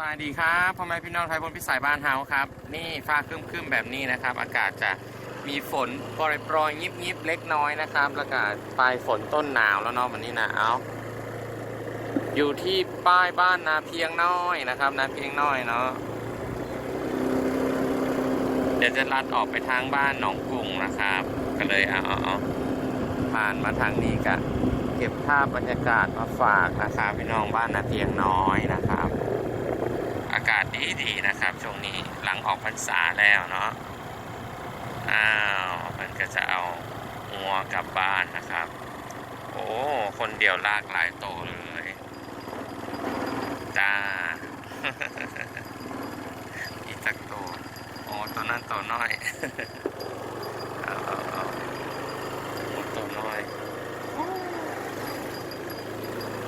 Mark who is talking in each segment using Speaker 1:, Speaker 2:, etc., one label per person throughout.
Speaker 1: บายดีครับพ่อแม่พี่น้องไทยบนพิสัยบ้านเฮาครับ นี่ฟ้าครึ้มๆแบบนี้นะครับ อากาศจะมีฝนโปรยโปรยๆยิบๆเล็กน้อยนะครับแล้วก็ปลายฝนต้นหนาวแล้วเนาะวันนี้นะเอาอยู่ที่ป้ายบ้านนาเพียงน้อยนะครับนาเพียงน้อยเนาะเดี๋ยวจะลัดออกไปทางบ้านหนองกรุงนะครับ ก็เลยเอาผ่านมาทางนี้กะเก็บภาพบรรยากาศมาฝากนะครับพี่น้องบ้านนาเพียงน้อยนะครับากาศดีดีนะครับ ช่วงนี้หลังออกพรรษาแล้วเนาะ อ้าวมันก็จะเอางัวกลับบ้านนะครับ โอ้ คนเดียวลากหลายโตเลยจ้าอีกสักตัวโอ้ตัวนั้นตัวน้อยโอ้ตัวน้อย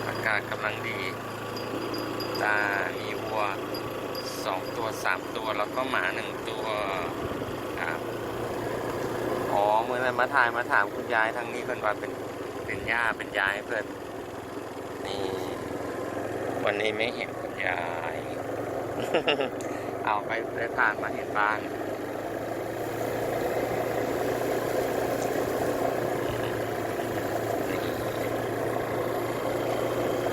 Speaker 1: อากาศกำลังดีตามีวัว สองตัวสามตัวแล้วก็หมาหนึ่งตัวครับอ๋อเมื่อนั้นมาถ่ายมาถามคุณยายทางนี้เพื่อนว่าเป็นเป็นย่าเป็นยายเพื่อนนี่ วันนี้ไม่เห็นคุณยาย เอาไปได้ผ่านมาเห็นบ้าน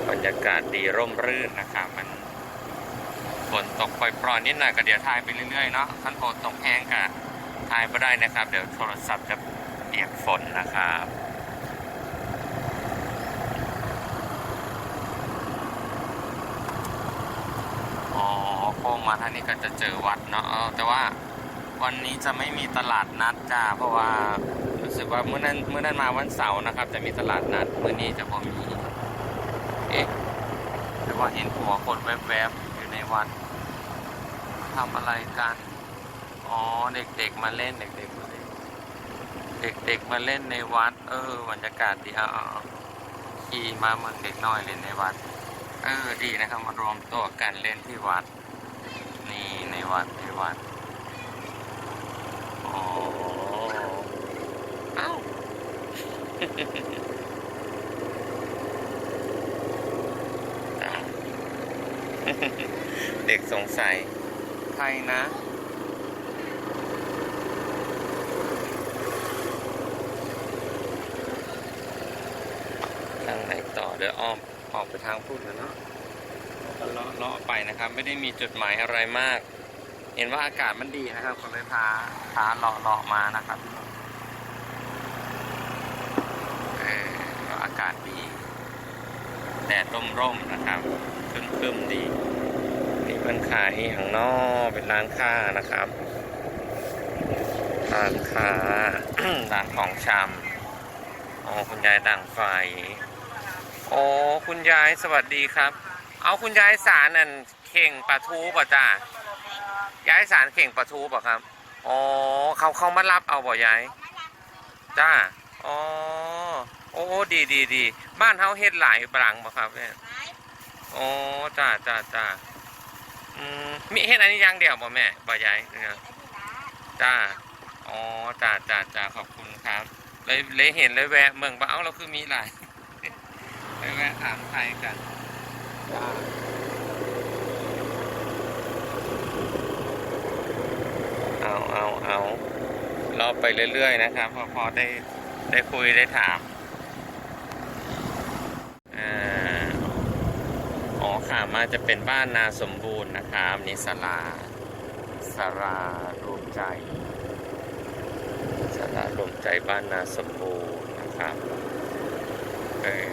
Speaker 1: บรรยากาศดีร่มรื่นนะครับมัน ฝนตกปล่อยๆนิดหน่อยก็เดี๋ยวถ่ายไปเรื่อยๆเนาะคันฝนตกแห้งก็ถ่ายไม่ได้นะครับ เดี๋ยวโทรศัพท์จะเปียกฝนนะครับอ๋อโค้งมาทางนี้ก็จะเจอวัดเนาะแต่ว่าวันนี้จะไม่มีตลาดนัดจ้าเพราะว่ารู้สึกว่าเมื่อนั้นเมื่อนั้นมาวันเสาร์นะครับ จะมีตลาดนัดเมื่อนี้จะพอมีเอ๊ะหรือว่าเห็นหัวคนแวบๆ ในวัดทำอะไรกัน อ๋อ เด็กๆมาเล่น เด็กๆมาเล่น เด็กๆมาเล่นในวัด เออบรรยากาศดีอาเอขี่มาเมืองเด็กน้อยเล่นในวัด เออ ดีนะครับมารวมตัวกันเล่นที่วัด นี่ในวัดในวัดอ๋อเอ้าะ เด็กสงสัย ใครนะ ทางไหนต่อเดี๋ยวอ้อมออกไปทางพูดนะเนาะเลาะเลาะไปนะครับ ไม่ได้มีจุดหมายอะไรมาก เห็นว่าอากาศมันดีนะครับก็เลยพาพาเลาะเลาะมานะครับเอออากาศดีแดดร่มร่มๆนะครับคึ้มครึมๆดี นี่นขายอย่างนอเป็นร้านค้านะครับ ร้านค้าร้านของชำอ๋อคุณยายด่างไฟโอ้คุณยายสวัสดีครับ เอาคุณยายสารนั่นเข่งปลาทูป่ะจ้ายายสารเข่งปลาทูป่ะครับอ๋อเขาเขามารับเอาบ่ยายจ้าอ๋อโอ้ดีดีดีบ้านเฮาเฮ็ดหลายบลังบ่ครับเนี่ยอ๋อจ้าจ้าจ้า อืมมีเฮ็ดอันนี้อย่างเดียวบ่แม่บ่ยายเนี่ยจ้าอ๋อจ้าจ้าจ้าขอบคุณครับ เลยเลยเห็นเลยแวะเมืองบ้าเอ้าเราคือมีหลายเลยแวะถามไทยกันจ้าเอาเอาเอารอไปเรื่อยๆนะครับพอพอได้ได้คุยได้ถามอ่าอ๋อ ค่ะมาจะเป็นบ้านนาสมบูรณ์นะครับนี่ศาลาศาลารวมใจศาลารวมใจบ้านนาสมบูรณ์นะครับเออ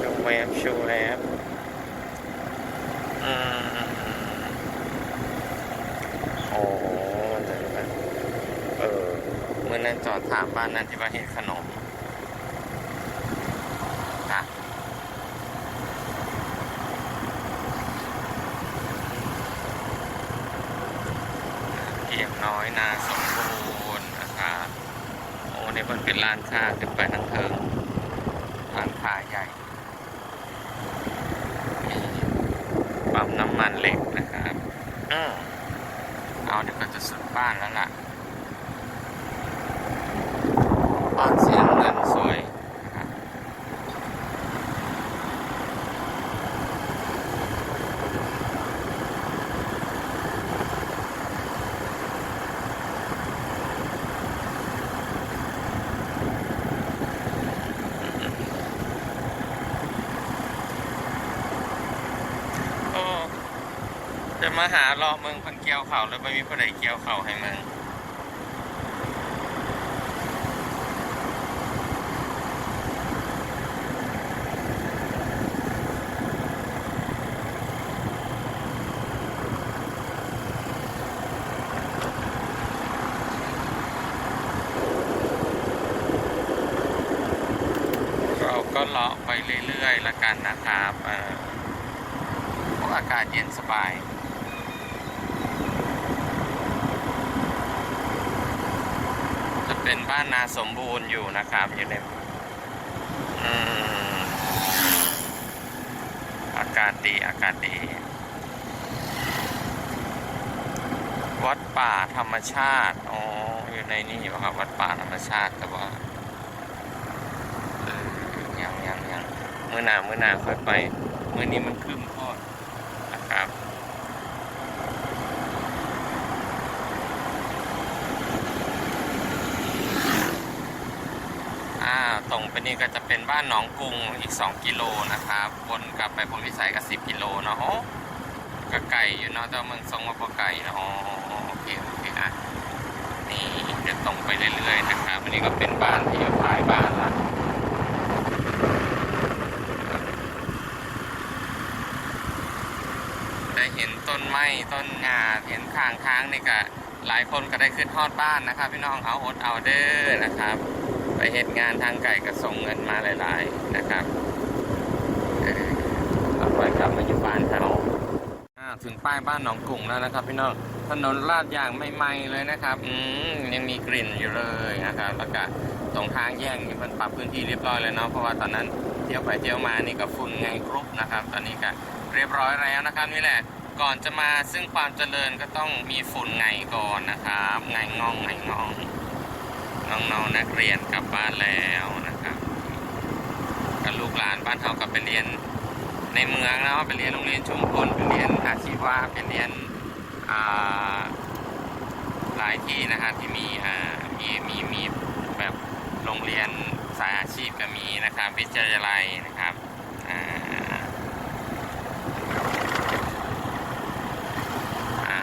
Speaker 1: ชูแวบชูแวบอืมโอ้เออเมื่อนั้นจอดถามบ้านนั้นที่ว่าเห็นขนมจ้ะเกียมน้อยนา สมบูรณ์นะครับโอ้เนี่ยมันเป็นร้านค้าขึ้นไปทั้งเทิงร้านค้าใหญ่มีปั๊มน้ำมันเหล็กนะครับอืมเอาเดี๋ยวก็จะสุดบ้านแล้วล่ะ บ้านสีน้ำเงินสวยนะครับ จะ มาหารอเมืองพันเกี่ยวเขาแล้วไม่มีผู้ใดเกี่ยวเขาให้มึงเราก็เลาะไปเรื่อยๆละกันนะครับอ่อเพราะอากาศเย็นสบาย จะ เป็นบ้านนาสมบูรณ์อยู่นะครับอยู่ในอากาศดีอากาศดี วัดป่าธรรมชาติอ๋ออยู่ในนี่ป่ครับวัดป่าธรรมชาติแต่ว่ายังยังยังมื่อหนามื่อหนาค่อยไป มื่อนี้มันคึ้มโทอดนะครับ อ่าตรงไปนี่ก็จะเป็นบ้านหนองกุงอีก 2 กิโลนะครับวนกลับไปพลวิสัยก็10 กิโลเนาะก็ไก่อยู่เนาะแต่เมืองทรงว่าพอไก่เนาะโอเคโอเคอะนี่เดี๋ยวตรงไปเรื่อยๆนะครับอันนี้ก็เป็นบ้านที่อยู่ท้ายบ้านละได้เห็นต้นไม้ต้นงาเห็นข้างทางนี่ก็หลายคนก็ได้ขึ้นทอดบ้านนะครับ พี่น้องเอาอดเอาเด้อนะครับ ไปเหตุงานทางไก่ก็ส่งเงินมาหลาย ๆ นะครับเออเอาไปกลับมาอยู่บ้านเขาถึงป้ายบ้านหนองกุ่งแล้วนะครับ พี่น้องถนนลาดยางไม่ไหม้เลยนะครับอืยังมีกลิ่นอยู่เลยนะครับแล้วก็ตรงทางแยกนี่มันปรับพื้นที่เรียบร้อยเลยเนาะเพราะว่าตอนนั้นเที่ยวไปเที่ยวมานี่ก็ฝุ่นไงกรุ๊ปนะครับ ตอนนี้ก็เรียบร้อยแล้วนะครับนี่แหละก่อนจะมาซึ่งความเจริญก็ต้องมีฝุ่นไงก่อนนะครับไงงองไงงอง น้องๆนักเรียนกลับบ้านแล้วนะครับกับลูกหลานบ้านเขากลับไปเรียนในเมืองนะไปเรียนโรงเรียนชุมพลไปเรียนอาชีวะไปเรียนหลายที่นะครับที่มีมีมีมีแบบโรงเรียนสายอาชีพก็มีนะครับวิทยาลัยนะครับอ่าอ่า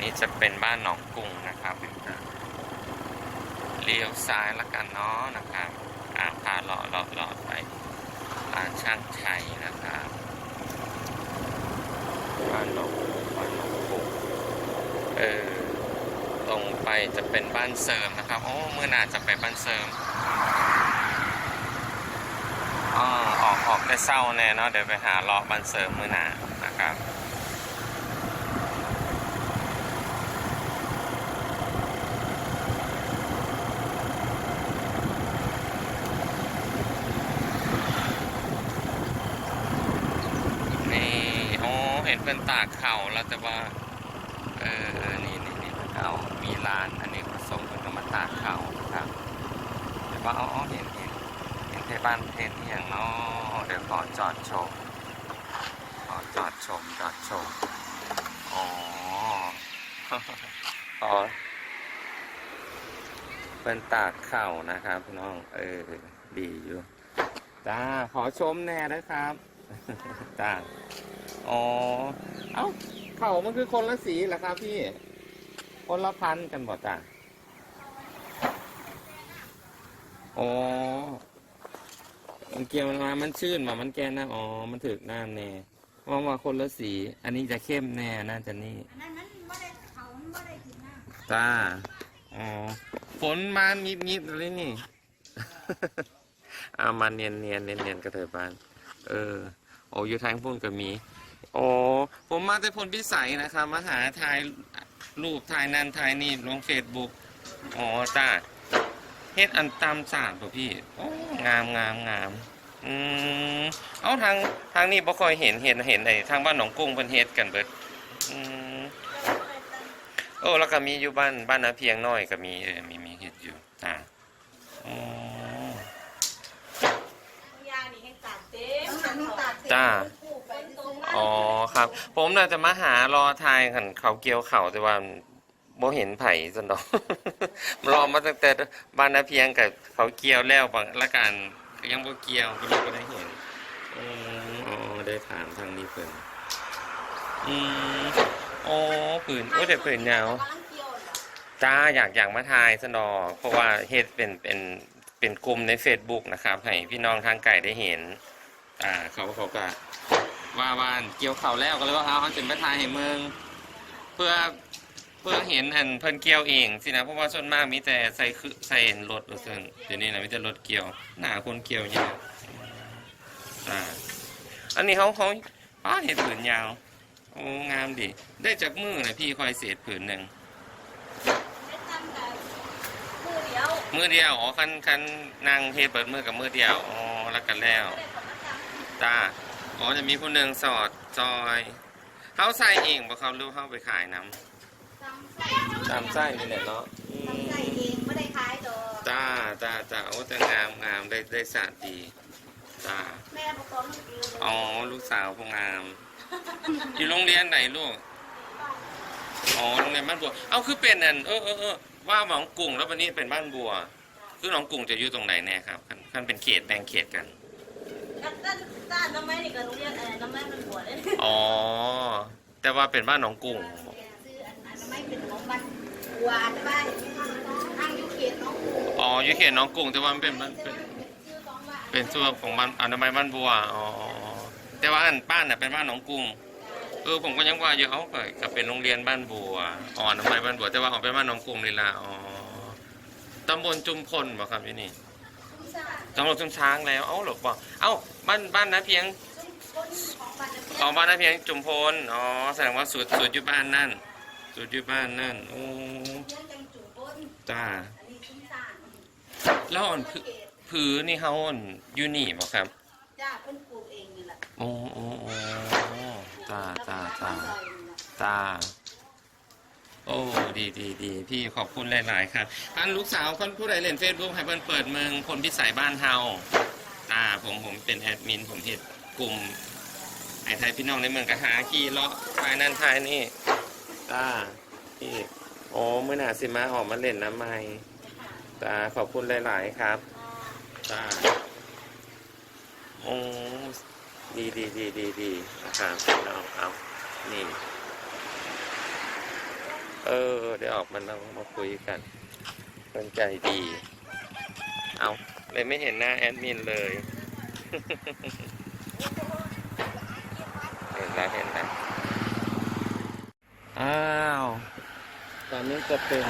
Speaker 1: นี่ จะเป็นบ้านหนองกุ้งนะครับเลี้ยวซ้ายละกันเนาะนะครับอ่าพาเลาะเลาะเลาะไปร้านช่างชัยนะครับบ้านหนองบ้านหนองกุ้งเออตรงไปจะเป็นบ้านเสริมนะครับโอ้เมื่อหนาจะไปบ้านเสริมอ๋อออกออกได้เศร้าแน่เนาะเดี๋ยวไปหาเลาะบ้านเสริมมื่อหนานะครับ นี่โอ้เห็นเป็นตากเข่าแล้วแต่ว่า เออ นี่นี่นี่เข่ามีลาน อันนี้ผสมกันมาตากเข่าครับแต่ว่าอ๋อเห็นเห็นเห็นที่บ้านเพนที่อย่างเนาะเดี๋ยวขอจอดชม ขอจอดชม จอดชม อ๋ออ๋อเป็นตากเข่านะครับพี่น้อง เออ ดีอยู่จ้าขอชมแน่นะครับ จ้าอ๋อ เอ้าเข่ามันคือคนละสีเหรอครับพี่ คนละพันธุ์กันบ่จ้าอ๋อมันเกี่ยวมันมามันชื่นมามันแก่นะอ๋อ มันถึกน้ำแน่ว่าว่าคนละสี อันนี้จะเข้มแน่น่าจะนี่
Speaker 2: อันนั้นมันไม่ได้เขามันไม่ได้กินน้
Speaker 1: จ้า อ๋อ ฝนมามีมีบๆเลยนี่เอามาเนียนเนียนเนียนเนียนๆกระเถิบบ้าน เออ โอ้อยู่ทางพุ่นก็มี โอ้ผมมาแต่พลพิสัยนะครับมาหาถ่ายรูปถ่ายนั่นถ่ายนี่ลงเฟซบุ๊กอ๋อจ้าเฮ็ดอันตามศาสตร์ป่ะพี่โอ้งามงามงามอืมเอาทางทางนี้บ่ค่อยเห็นเห็นเห็นไอ้ทางบ้านหนองกุ้งเพิ่นเฮ็ดกันเบิดอืมโอ้แล้วก็มีอยู่บ้านบ้านนาเพียงน้อยก็มีเออมีมีเห็ดอยู่จ้าอ๋อำ
Speaker 2: ยานี่ให้ตัดเต็มมันตัด
Speaker 1: จ้า อ๋อครับ ผมน่าจะมาหารอทายขันเขาเกี่ยวเขาแต่ว่าบ่เห็นไผ่สนดอก รอมาตั้งแต่บ้านนาเพียงกับเขาเกี่ยวแล้วบางละกันก็ยังบ่เกี่ยวก็เลยบ่ได้เห็นอ๋อได้ถามทางนี้เพิ่นอืมอ๋อผืนโอ้แต่ผืนยาว
Speaker 2: กำลังเกี่ยวเหรอ
Speaker 1: จ้าอยากอยากมาทายสนอเพราะว่าเฮ็ดเป็นเป็นเป็นกลุ่มใน Facebook นะครับ ให้พี่น้องทางไก่ได้เห็น อ่าเขาเขาก็ว่าว่านเกี่ยวเขาวแล้วก็เลยว่าเอาเอาจนไปทายให้เมืองเพื่อเพื่อเห็นอันเพิ่นเกี่ยวเองสินะเพราะว่าส่วนมากมีแต่ใส่คือใส่รถหรือซึ่งเดี๋ยวนี้นะมีแต่รถเกี่ยว หน้าคนเกี่ยวยากอ่าอันนี้เขาเขาป้าเห็ดผืนยาวโอ้งามดิได้จากมือนะพี่คอยเศษผืนหนึ่ง
Speaker 2: ไม่ทำแต่มือเดียว
Speaker 1: มือเดียวอ๋อคันคันนั่งเทเปิดมือกับมือเดียวอ๋อแล้วกันแล้ว
Speaker 2: จำ
Speaker 1: จ้าอ๋อจะมีผู้หนึ่งสอดจอยเขาใส่เองบ่เขาหรู้เขาไปขายน้
Speaker 2: ตำไส้ำ
Speaker 1: ตามไส้นี่แหละเนาะอืม
Speaker 2: ตำไส้เองไม่ได้ขายดอก
Speaker 1: จ้าจ้าจ้าโอ้แต่งามงามได้ได้สาดดีจ้า
Speaker 2: แม่ประกอบมันกินเลย
Speaker 1: อ๋อลูกสาวผู้งามอยู่โรงเรียนไหนลูกอ๋อโรงเรียนบ้านบัวเอาคือเป็นอันเออเออเออว่าหนองกุ้งแล้ววันนี้เป็นบ้านบัว คือหนองกุ้งจะอยู่ตรงไหนแน่ครับคันคันเป็นเขตแบ่งเขตกัน
Speaker 2: ด้านด้านน้ำไม้นี่กับโรงเรียนอะไรน้ำไม้มันหัวเลย
Speaker 1: อ๋อ แต่ว่าเป็นบ้านหนองกุ้ง
Speaker 2: ซื้ออันนั้นน้ำไม้เป็นของบ้านหัวใช่ไหมทางยูเขตน้องกู
Speaker 1: อ๋ออยู่เขตหนองกุ้งแต่ว่ามันเป็นมันเป็น
Speaker 2: ชื่อของว่า
Speaker 1: เป็นส่วนของบ้านอนามัยบ้านบัวอ๋อแต่ว่าอันบ้านน่ะเป็นบ้านหนองกุ้งเออผมก็ยังว่าอยู่เอาไปก็เป็นโรงเรียนบ้านบัวอ๋ออนามัยบ้านบัวแต่ว่าออกไปบ้านหนองกุ้งนี่ล่ะอ๋อตำบลจุมพลบ่ครับที่นี่
Speaker 2: ซุ้มซ่า
Speaker 1: ตำบลจุมช้างแล้ว เอ้าหรอบ่เอ้าบ้านบ้านนะเพียง
Speaker 2: ซุ้มคนของบ้านน้ำเพีย
Speaker 1: อ๋อบ้านนะเพียงจุมพลอ๋อแสดงว่าสูตรสูตรอยู่บ้านนั่น สูตรอยู่บ้านนั่นโอ้
Speaker 2: เพียงจังจุ่มบน
Speaker 1: จ้า
Speaker 2: อันนี้ซุ้มซ่า
Speaker 1: แล้วอ่อนพื
Speaker 2: เขต
Speaker 1: ผือนี่เขาอ่อนอยู่นี่บ่ครับ
Speaker 2: จ้าเพิ่นปลูกเองนี่แหละ
Speaker 1: โอ้โอ้โอ้จ้าจ้า
Speaker 2: แล้วก็
Speaker 1: จ้า
Speaker 2: มา
Speaker 1: โอ้ดีดีดีพี่ขอบคุณหลาย ๆ ครับอันลูกสาวคนผู้ใดเล่นเฟซบุ๊กให้เพิ่นเปิดเมืองคนพิสัยบ้านเฮาจ้าผมผมเป็นแอดมินผมเห็ดกลุ่มไอ้ไทยพี่น้องในเมืองกะหาขี่เลาะภายนั่นภายนี่จ้าพี่โอ้เมื่อหนาสิมาออกมาเล่นน้ำไม้จ้าขอบคุณหลาย ๆ ครับจ้าโอ้ดีดีดีดีดีนะครับพี่น้องเอานี่ เออเดี๋ยวออกมาเรามาคุยกันเป็นใจดี เอาเลยไม่เห็นหน้าแอดมินเลย เห็นแล้วเห็นแล้วอ้าว ตอนนี้จะเป็น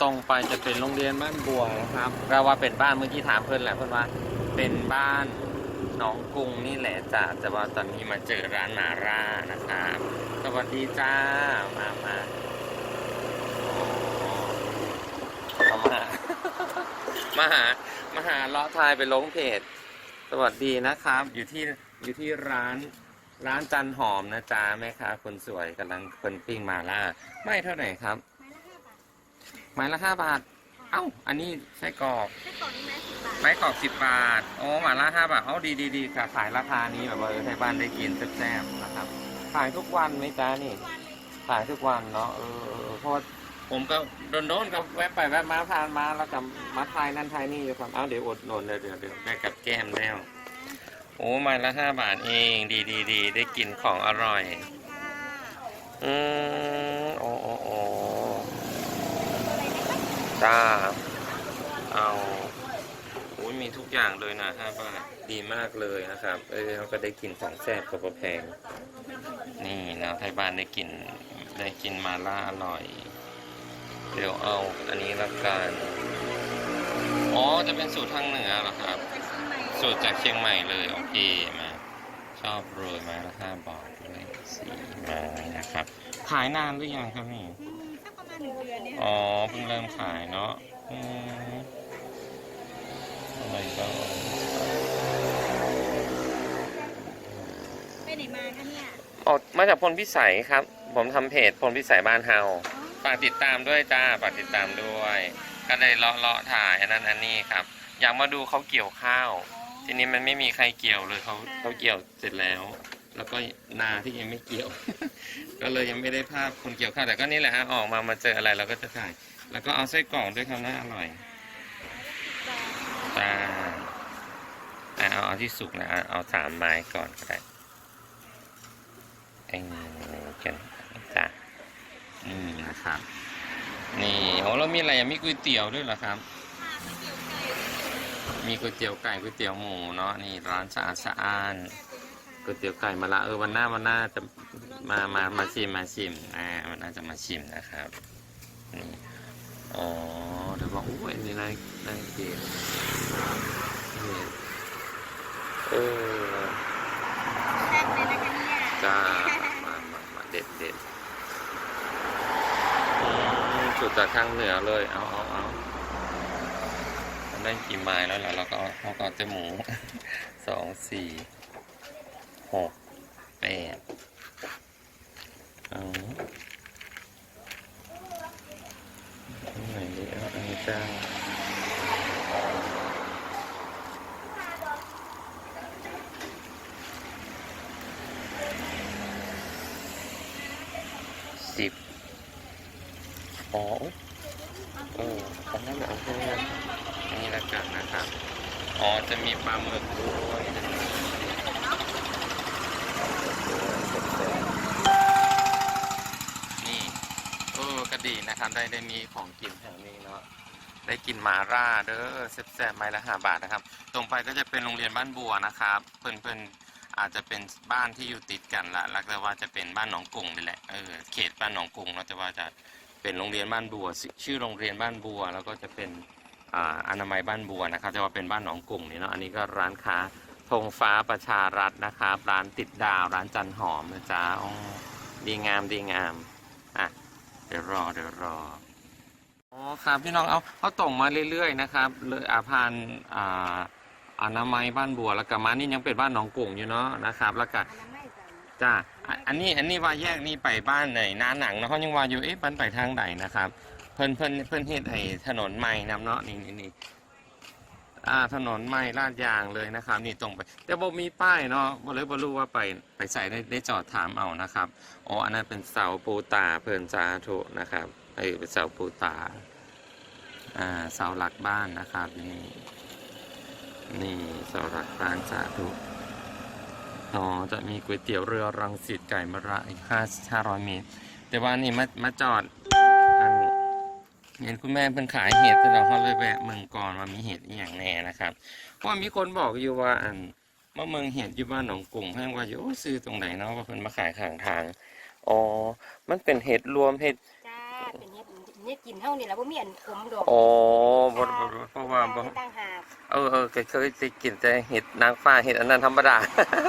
Speaker 1: ตรงไปจะเป็นโรงเรียนบ้านบัวนะครับเราว่าเป็นบ้านเมื่อกี้ถามเพื่อนแหละเพื่อนว่า เป็นบ้านหนองกรุงนี่แหละจ้ะแต่ว่าตอนนี้มาเจอร้านหมาร่านะครับ สวัสดีจ้า มามาอ๋อเอามามาหา มาหาเลาะทายไปลงเพจ สวัสดีนะครับ อยู่ที่ อยู่ที่ร้าน ร้านจันหอมนะจ๊ะแม่ค้าคนสวยกำลังคนปิ้งมาล่า ไม่เท่าไหร่ครับ
Speaker 2: ไม้ละห้าบาท
Speaker 1: ไม้ละห้าบาทเอ้า อันนี้ไส้กรอก
Speaker 2: แค่กล่องนี้ไหมสิบบาท
Speaker 1: ไม้กรอกสิบบาท โอ้หมาล่าห้าบาท เอ้าดีดีดีค่ะขายราคานี้แบบว่าเออให้บ้านได้กินแซ่บๆนะครับ ขายทุกวันไหมจ๊ะนี่ ขายทุกวันเนาะเออเออเพราะว่าผมก็โดนๆกับแวะไปแวะมาผ่านมาแล้วกับมาทายนั่นทายนี่อยู่ครับเอ้าเดี๋ยวอดหนนเลยเดี๋ยวเดี๋ยวได้กับแก้มแล้ว โอ้ไม้ละห้าบาทเอง ดีดีดีได้กินของอร่อย อืมโอ้โอ้โอ้จ้าเอาโอ้ยมีทุกอย่างเลยนะห้าบาท ดีมากเลยนะครับ เออเราก็ได้กินของแซ่บกับแพง นี่นะไทยบ้านได้กินได้กินมาล่าอร่อย เดี๋ยวเอาอันนี้ละกันอ๋อ จะเป็นสูตรทางเหนือเหรอครับ สูตรจากเชียงใหม่เลย โอเค มา ชอบโรยไม้ละห้าบาทเลยสี่ไม้นะครับ ขายนานหรือยังครับนี่
Speaker 2: อืมสักประมาณหนึ่งเดือนเนี่ย
Speaker 1: อ๋อ เพิ่งเริ่มขายเนาะอืมอะไรก็
Speaker 2: ไปไหนมาคะเนี่ย
Speaker 1: ออกมาจากพลพิสัยครับ ผมทำเพจพลพิสัยบ้านเฮาฝากติดตามด้วยจ้าฝากติดตามด้วย ก็ได้เลาะเลาะถ่ายอันนั้นอันนี้ครับ อยากมาดูเขาเกี่ยวข้าว ทีนี้มันไม่มีใครเกี่ยวเลยเขาเขาเกี่ยวเสร็จแล้ว แล้วก็นาที่ยังไม่เกี่ยว ก็เลยยังไม่ได้ภาพคนเกี่ยวข้าวแต่ก็นี่แหละฮะออกมามาเจออะไรเราก็จะถ่าย แล้วก็เอาไส้กรอกด้วยครับน่าอร่อยจ้าอะเอาเอาที่สุกนะเอาเอาสามไม้ก่อนก็ได้ เองกันจ้ะอืมนะครับ นี่โอ้เรามีอะไรมีก๋วยเตี๋ยวด้วยเหรอครับ มีก๋วยเตี๋ยวไก่ก๋วยเตี๋ยวหมูเนาะนี่ร้านสะอาดสะอ้านก๋วยเตี๋ยวไก่มาละเออวันหน้าวันหน้าจะมามามาชิมมาชิมอ่าวันหน้าจะมาชิมนะครับนี่อ๋อเดี๋ยวบอกโอ้ยนี่นายนายเก๋นี่เออ
Speaker 2: แซ่บเลยนะคะเนี่ย
Speaker 1: จ้า ด็ดเด็ดสุดจากทางเหนือเลย เอาเอาเอาได้กี่ไม้แล้วล่ะเราก็เราก็เอาหมูสองสี่หกแปดเอาอันไหนดีเอาอันนี้จ้า สิบอ๋อเออตอนนั้นเอาแค่อันนี้ละกันนะครับ อ๋อ จะมีปลาหมึกด้วยนี่เออก็ดีนะครับ ได้ได้มีของกินแถวนี้เนาะ ได้กินหมาล่าเด้อแซ่บๆไม้ละห้าบาทนะครับ ตรงไปก็จะเป็นโรงเรียนบ้านบัวนะครับ เพื่อนเพื่ อาจจะเป็นบ้านที่อยู่ติดกันละแล้วแต่ว่าจะเป็นบ้านหนองกุ่งนี่แหละเออเขตบ้านหนองกุ่งเราจะว่าจะเป็นโรงเรียนบ้านบัวชื่อชื่อโรงเรียนบ้านบัว แล้วก็จะเป็นอ่าอนามัยบ้านบัวนะครับ จะว่าเป็นบ้านหนองกุ่งนี่เนาะอันนี้ก็ร้านค้าธงฟ้าประชารัฐนะครับร้านติดดาวร้านจันหอมนะจ๊ะอ๋อดีงามดีงามอะเดี๋ยวรอเดี๋ยวรออ๋อครับพี่น้องเอาเขาตรงมาเรื่อยๆนะครับเลยอาพานอ่า อนามัยบ้านบัวแล้วก็มานี่ยังเป็นบ้านหนองกุ่งอยู่เนาะนะครับ แล้วก็
Speaker 2: อันนั้นไม่สั่ง
Speaker 1: จ้าอะอันนี้อันนี้ว่าแยกนี่ไปบ้านไหนหน้าหนังเนาะเขายังว่าอยู่เอ๊ะบ้านไปทางใดนะครับ เพิ่นเพิ่นเพิ่นเฮ็ดไอ้ถนนใหม่นำเนาะนี่นี่นี่อ่าถนนใหม่ลาดยางเลยนะครับ นี่ตรงไป แต่บ่มีป้ายเนาะบ่เลยบ่รู้ว่าไปไปใส่ได้ได้จอดถามเอานะครับอ๋ออันนั้นเป็นเสาปูตาเพิ่นสาธุนะครับเออเป็นเสาปูตาอ่าเสาหลักบ้านนะครับนี่ นี่สาหลักบ้านสาธุอ๋อจะมีก๋วยเตี๋ยวเรือรังสิตไก่มะระอีกห้าห้าร้อยเมตร แต่ว่านี่มามาจอดอันเห็นคุณแม่เพิ่นขายเห็ดแต่เราเขาเลยแวะเมืองก่อนว่ามีเห็ดอหย่างแน่นะครับ เพราะมีคนบอกอยู่ว่าอันว่าเมืองเห็ดอยู่บ้านหนองกุ่งแพงว่าอยู่โอ้ซื้อตรงไหนเนาะว่าเพิ่นมาขายข้างทางอ๋อมันเป็นเห็ดรวมเห็ด
Speaker 2: จ้าเป็นเฮ็ด เฮ็ดกินเท่านี่แหละบ่มีอันขมดอก
Speaker 1: อ๋อบ่บ่บ่เพราะว่าบ่
Speaker 2: ไม่ตั้งหาก
Speaker 1: เออเออเคยเคยได้กินแต่เห็ดนางฟ้าเห็ดอันนั้นธรรมดา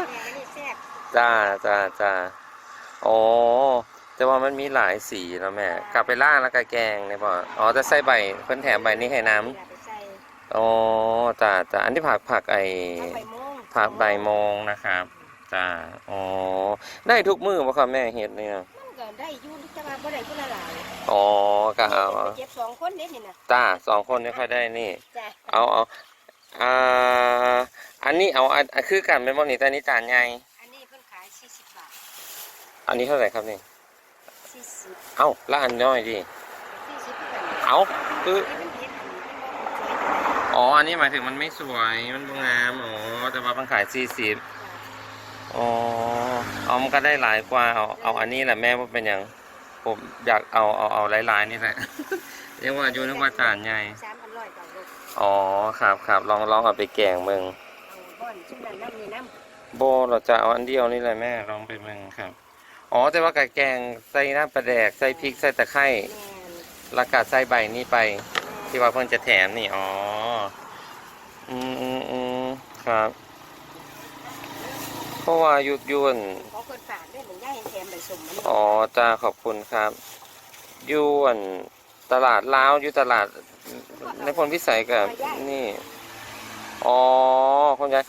Speaker 2: แม่อันนี้แซ่บ
Speaker 1: จ้าจ้าจ้าอ๋อ แต่ว่ามันมีหลายสีแล้วแม่ กลับไปล่างแล้วก็แกงเนี่ยป่ะอ๋อจะใส่ใบเพิ่นแถมใบนี้ให้น้
Speaker 2: เวลาไปใส่ำ
Speaker 1: อ๋อจ้าจ้าอันที่ผักผักไอ
Speaker 2: เอาไปโมง
Speaker 1: ผักใบโมงนะครับจ้าอ๋อได้ทุกมือป่ะครับแม่เห็ดเนี่ย
Speaker 2: มัน ก็ได้อยู่แต่ว่าบ่ได้คนละหลาย
Speaker 1: อ๋อก็เอา
Speaker 2: เก็บสองคนเด้นี่น่ะ
Speaker 1: จ้าสองคนไม่ค่อยได้นี่
Speaker 2: จ้า
Speaker 1: เอาเอาอ่าอันนี้เอาอันอันคือกันเป็นบ่นี่แต่อันนี้จานใหญ่
Speaker 2: อันนี้เพิ่นขาย40บาท
Speaker 1: อันนี้เท่าไหร่ครับนี่
Speaker 2: 40
Speaker 1: เอ้าแล้วอันน้อยดิ
Speaker 2: 40คือกัน
Speaker 1: เอาคือ
Speaker 2: นี่มันเฮ็ดอันนี้มันบ่สวย
Speaker 1: อ๋อ อันนี้หมายถึงมันไม่สวย มันบ่งาม อ๋อ แต่ว่ามันขายสี่สิบ อ๋อเอามันก็ได้หลายกว่าเอาเอาอันนี้แหละแม่ว่าเป็นอย่างผมอยากเอาเอาเอาหลายๆนี่แหละ เรียกว่าอยู่นึกว่าจานใหญ่
Speaker 2: สามพันร้อยต่อลูก
Speaker 1: อ๋อครับครับลองลองเอาไปแกงเมือง
Speaker 2: เอาบ่อนชุดนั้นน้ำนี่น้ำ
Speaker 1: โบเราจะเอาอันเดียวนี่แหละแม่ลองไปเมืองครับ อ๋อแต่ว่ากับแกงใส่น้ำปลาแดกใส่พริกใส่ตะไคร้
Speaker 2: แม่น
Speaker 1: แล้วก็ใส่ใบนี้ไป ที่ว่าเพิ่งจะแถมนี่ อ๋อ อืมอืมอืมครับ เพราะว่ายุดยวน
Speaker 2: ของคนฝากด้วยเหมือนย่าเห็นแถมใบสมมัน
Speaker 1: อ๋อจ้าขอบคุณครับยวนตลาดล้าวอยู่ตลาดในพลพิสัยกับนี่ อ๋อคนยาย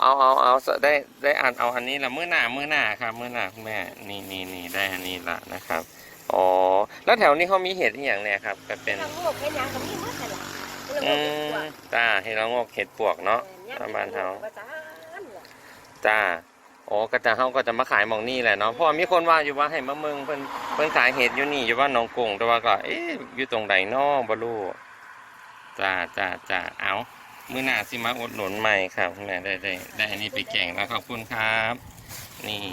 Speaker 1: เอาเอาเอาได้ได้อ่านเอาอันนี้ละมื้อหน้ามื้อหน้าครับมื้อหน้าคุณแม่นี่นี่นี่ได้อันนี้ละนะครับอ๋อแล้วแถวนี้เขามีเห็ดอหย่างเนี่ยครับก็เป็น
Speaker 2: เราโงกเป็นหยังก็มีหมดนั่นล่ะเรา
Speaker 1: อื
Speaker 2: โงกเป็น
Speaker 1: ม
Speaker 2: ตัว
Speaker 1: จ้าเห็ดละโงกเห็ดปวกเนาะประมาณเท่า
Speaker 2: ประจานล่ะ
Speaker 1: จ้า อ๋อก็จะเขาก็จะมาขายมองนี่แหละเนาะเพราะว่ามีคนว่าอยู่ว่าให้มะเมืองเพิ่นเพิ่นขายเห็ดอยู่นี่อยู่ว่าหนองกงแต่ว่าก็เอ๊ะอยู่ตรงใดน้อบรูจ้าจ้าจ้าเอามือหนาสิมาอุดหนุนใหม่ครับคุณแม่ได้ได้ได้อันนี้ไปแก่งแล้วขอบคุณครับ นี่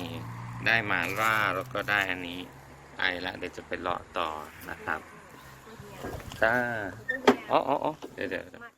Speaker 1: ได้หมาล่าแล้วก็ได้อันนี้ไปละเดี๋ยวจะไปเลาะต่อนะครับจ้าอ๋ออ๋อเดี๋ยวเดี๋ยว